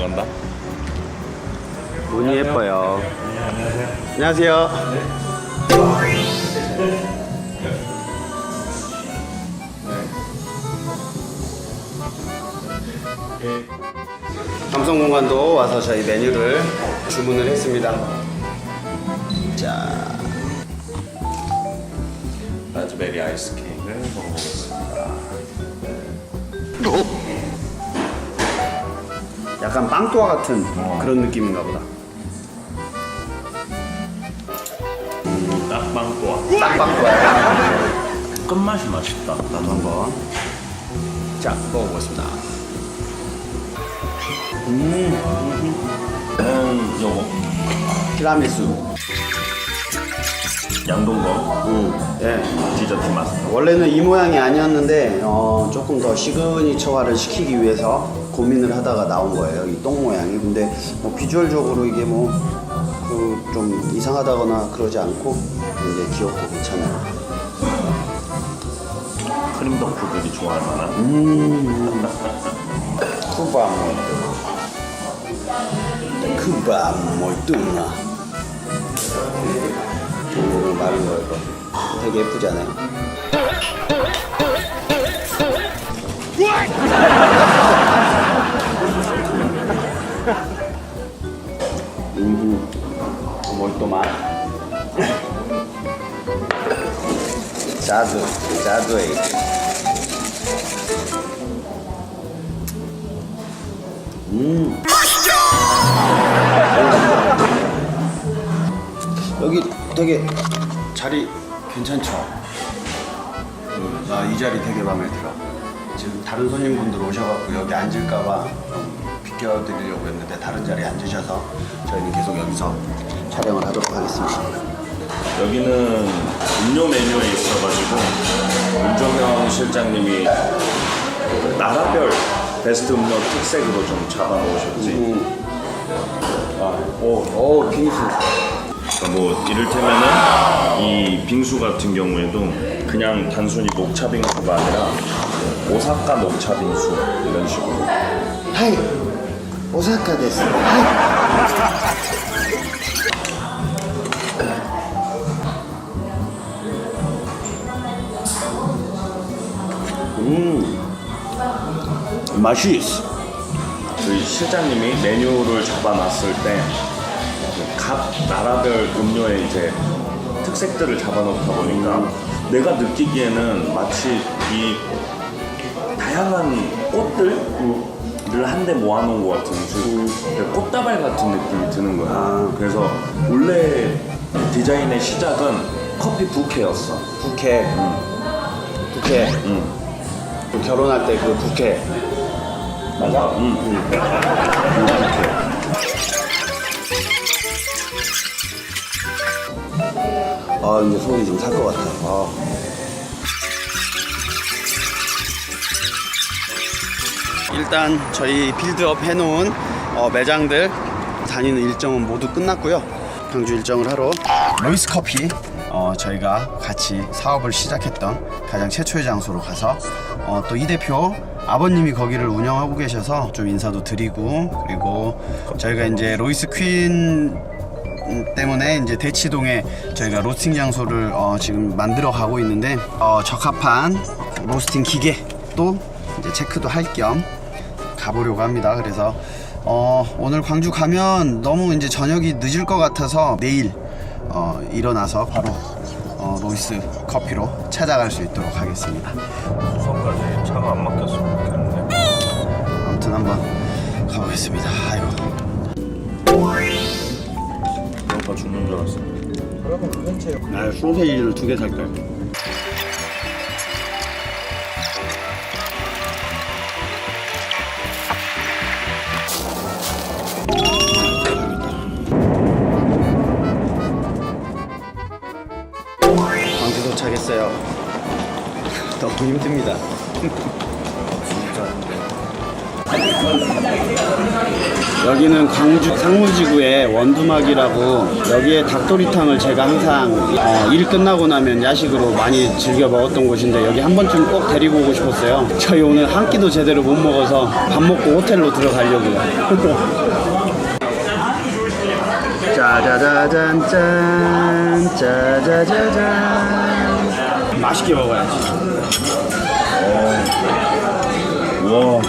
간다. 문이 예뻐요. 안녕하세요. 삼성공간도 와서 저희 메뉴를 주문을 했습니다. 자, 라즈베리 아이스 케이크를 먹어보겠습니다. 약간 빵또와 같은 그런 느낌인가 보다. 딱빵또아. 딱 빵또야. 끝맛이 맛있다. 나도 한번. 자, 먹어보겠습니다. 음, 요거. 티라미수. 양동거 음, 예. 디저트 맛. 원래는 이 모양이 아니었는데 어, 조금 더 시그니처화를 시키기 위해서 고민을 하다가 나온 거예요 이 똥 모양이. 근데 뭐 비주얼적으로 이게 뭐 그 좀 이상하다거나 그러지 않고 굉장히 귀엽고 괜찮아요. 크림 덕후들이 좋아할 만한. 쿠바 몰뚜 쿠바 몰뚜나. 오 마른 거 이거. 되게 예쁘지 않아요? 음. 자주, 자주해. 음. 여기 되게 자리 괜찮죠? 음, 나이 자리 되게 마음에 들어. 지금 다른 손님분들 오셔갖고 여기 앉을까봐 좀 비켜드리려고 했는데 다른 자리에 앉으셔서 저희는 계속 여기서 촬영을 하도록 하겠습니다. 여기는 음료 메뉴에 있어가지고 윤종현 실장님이 그 나라별 베스트 음료 특색으로 좀 잡아놓으셨지. 음, 아, 오, 오, 빙수. 그러니까 뭐 이를테면은 이 빙수 같은 경우에도 그냥 단순히 녹차 빙수가 아니라 오사카 녹차 빙수 이런 식으로 하이, 오사카 데스. 하이. 음, 맛이 있어. 저희 실장님이 메뉴를 잡아놨을 때 각 나라별 음료의 이제 특색들을 잡아놓다 보니까 내가 느끼기에는 마치 이 다양한 꽃들 을 한데 모아놓은 것 같은 그 꽃다발 같은 느낌이 드는 거야. 아. 그래서 원래 디자인의 시작은 커피 부케였어. 부케. 부케. 응. 그 결혼할 때 그 부케. 맞아? 응. 응. 부케. 아, 이제 속이 좀 살 것 같아. 아. 일단 저희 빌드업 해놓은 어, 매장들 다니는 일정은 모두 끝났고요. 경주 일정을 하러 로이스 커피 어, 저희가 같이 사업을 시작했던 가장 최초의 장소로 가서 어, 또 이 대표 아버님이 거기를 운영하고 계셔서 좀 인사도 드리고 그리고 저희가 이제 로이스 퀸 음, 때문에 이제 대치동에 저희가 로스팅 장소를 어, 지금 만들어 가고 있는데 어, 적합한 로스팅 기계 또 이제 체크도 할 겸 가보려고 합니다. 그래서 어, 오늘 광주 가면 너무 이제 저녁이 늦을 것 같아서 내일 어, 일어나서 바로 어, 로이스 커피로 찾아갈 수 있도록 하겠습니다. 수성까지 차가 안 막혔으면 좋겠는데. 아무튼 한번 가보겠습니다. 아이고. 오빠 죽는 줄 알았어. 나 소세지를 두 개 살까요? 도착했어요. 너무 힘듭니다. 여기는 광주 상무지구의 원두막이라고 여기에 닭도리탕을 제가 항상 어, 일 끝나고 나면 야식으로 많이 즐겨 먹었던 곳인데 여기 한 번쯤 꼭 데리고 오고 싶었어요. 저희 오늘 한 끼도 제대로 못 먹어서 밥 먹고 호텔로 들어가려고요. 짜자자잔 짠 짜자자잔 맛있게 먹어야지. 와.